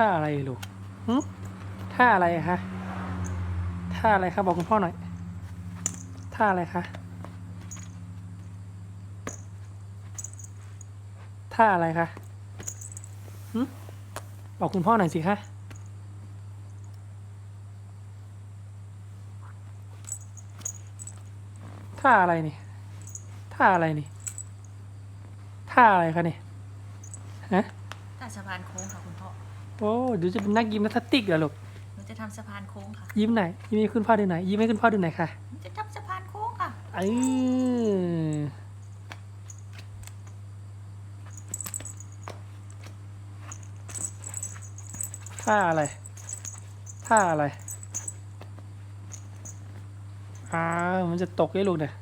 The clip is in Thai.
ท่าอะไรลูกหึท่าอะไรอะคะท่าอะไรคะบอกคุณพ่อหน่อยท่าอะไรคะท่าอะไรคะหึบอกคุณพ่อหน่อยสิคะท่าอะไรนี่ท่าอะไรนี่ท่าอะไรคะนี่ฮะท่าสะพานโค้งค่ะคุณพ่อ โอ้เดี๋ยวจะเป็นนักยิมนาสติกเหรอลูกหนูจะทำสะพานโค้งค่ะ ยิ้มไหนอยยิ้มให้คุณพ่อดูไหนอยยิ้มให้คุณพ่อดูไหนอยค่ะหนูจะทำสะพานโค้งค่ะ เออท่าอะไรท่าอะไรอ้าวมันจะตกไอ้ลูกเนี่ย